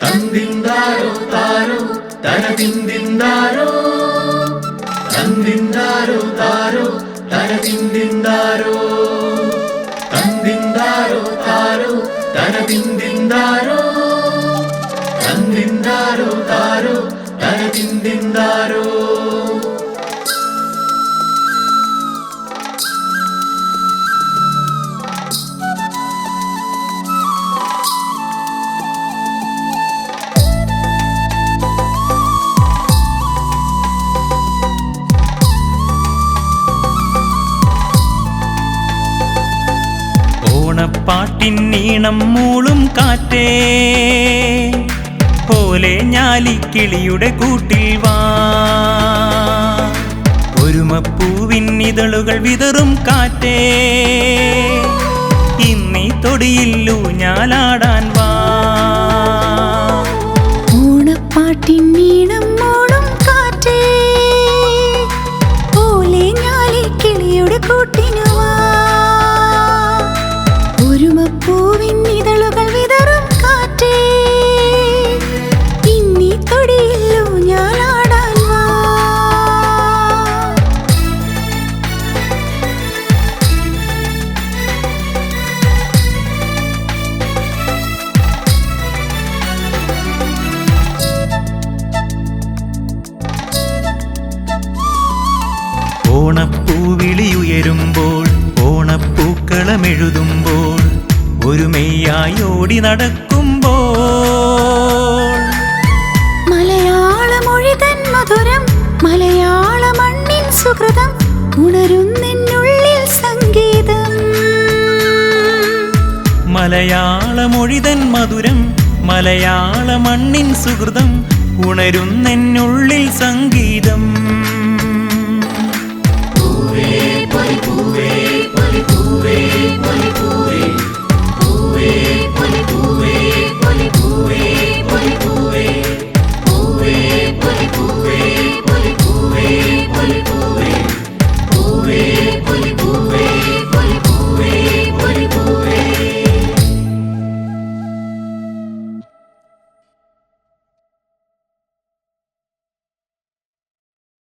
ತಂದಿಂದಾರೋ ತಾರೋ ತನ ತಿಂದಿಂದಾರೋ ತಂದಿಂದಾರೋ ತಾರೋ ತನ ತಿಂದಿಂದಾರೋ ತಂದಿಂದಾರೋ ತಾರೋ ತನ ತಿಂದಿಂದಾರೋ ತಂದಿಂದಾರೋ ತಾರೋ ತನ ತಿಂದಿಂದಾರೋ ഓണപ്പാട്ടിൻ നീണം മൂളും കാറ്റേ. പോലെ ഞാലിക്കിളിയുടെ കൂട്ടിൽ വാ. ഒരുമപ്പൂവിൻ ഇതളുകൾ വിതറും കാറ്റേ. ഇന്നീ തൊടിയില്ലൂ ഞാലാടാൻ വാ. ഓണപ്പാട്ടിൻ നീണം മൂളും കാറ്റേ. പോലെ ഞാലി കിളിയുടെ ഓണപ്പൂക്കളമെഴുതുമ്പോൾ ഒരു മെയ്യായി ഓടി നടക്കുമ്പോൾ. മലയാളമൊഴി തൻ മധുരം മലയാള മണ്ണിൻ സുഹൃതം ഉണരുന്നുള്ളിൽ സംഗീതം. മലയാള മൊഴി തൻ മധുരം മലയാള മണ്ണിൻ സുഹൃതം ഉണരുന്നെന്നുള്ളിൽ സംഗീതം.